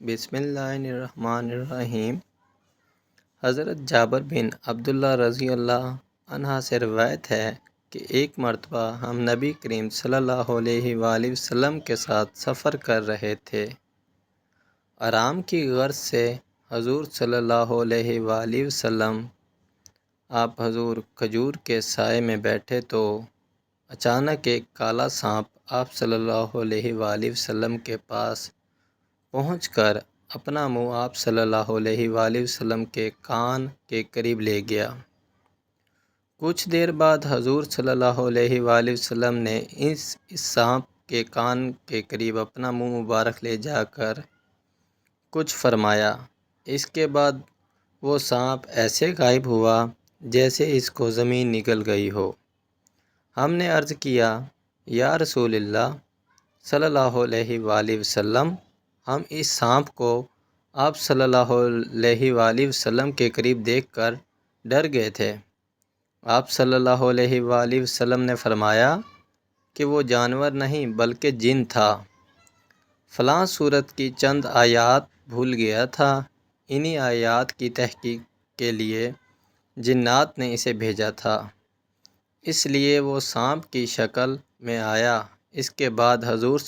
بسم اللہ الرحمن الرحیم۔ حضرت جابر بن عبداللہ رضی اللہ عنہ سے روایت ہے کہ ایک مرتبہ ہم نبی کریم صلی اللہ علیہ وآلہ وسلم کے ساتھ سفر کر رہے تھے۔ آرام کی غرض سے حضور صلی اللہ علیہ وآلہ وسلم، آپ حضور کھجور کے سائے میں بیٹھے تو اچانک ایک کالا سانپ آپ صلی اللہ علیہ وآلہ وسلم کے پاس پہنچ کر اپنا منہ آپ صلی اللہ علیہ وآلہ وسلم کے کان کے قریب لے گیا۔ کچھ دیر بعد حضور صلی اللہ علیہ وآلہ وسلم نے اس اس سانپ کے کان کے قریب اپنا منہ مبارک لے جا کر کچھ فرمایا۔ اس کے بعد وہ سانپ ایسے غائب ہوا جیسے اس کو زمین نگل گئی ہو۔ ہم نے عرض کیا، یا رسول اللہ صلی اللہ علیہ وآلہ وسلم ہم اس سانپ کو آپ صلی اللہ علیہ وآلہ وسلم کے قریب دیکھ کر ڈر گئے تھے۔ آپ صلی اللہ علیہ وآلہ وسلم نے فرمایا کہ وہ جانور نہیں بلکہ جن تھا۔ فلاں صورت کی چند آیات بھول گیا تھا۔ انہی آیات کی تحقیق کے لیے جنات نے اسے بھیجا تھا۔ اس لیے وہ سانپ کی شکل میں آیا۔ اس کے بعد حضور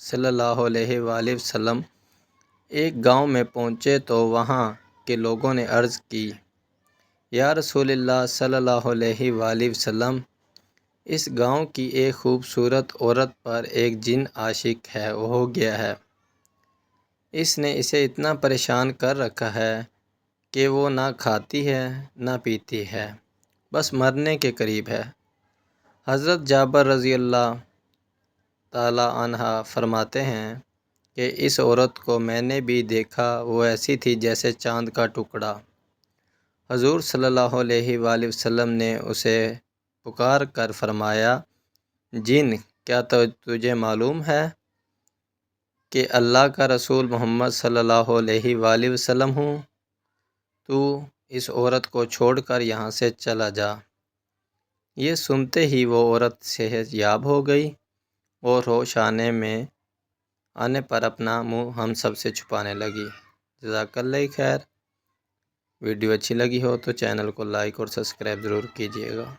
صلی اللہ علیہ وآلہ وسلم، ایک گاؤں میں پہنچے تو وہاں کے لوگوں نے عرض کی، یا رسول اللہ صلی اللہ علیہ وآلہ وسلم، اس گاؤں کی ایک خوبصورت عورت پر ایک جن عاشق ہے، وہ ہو گیا ہے۔ اس نے اسے اتنا پریشان کر رکھا ہے کہ وہ نہ کھاتی ہے، نہ پیتی ہے، بس مرنے کے قریب ہے۔ حضرت جابر رضی اللہ تعالی عنہ فرماتے ہیں کہ اس عورت کو میں نے بھی دیکھا، وہ ایسی تھی جیسے چاند کا ٹکڑا۔ حضور صلی اللہ علیہ وآلہ وسلم نے اسے پکار کر فرمایا، جن، کیا تو تجھے معلوم ہے کہ اللہ کا رسول محمد صلی اللہ علیہ وآلہ وسلم ہوں؟ تو اس عورت کو چھوڑ کر یہاں سے چلا جا۔ یہ سنتے ہی وہ عورت صحت یاب ہو گئی۔ اور ہوش آنے میں آنے پر اپنا منہ ہم سب سے چھپانے لگی۔ جزاک اللہ خیر۔ ویڈیو اچھی لگی ہو تو چینل کو لائک اور سبسکرائب ضرور کیجیے گا۔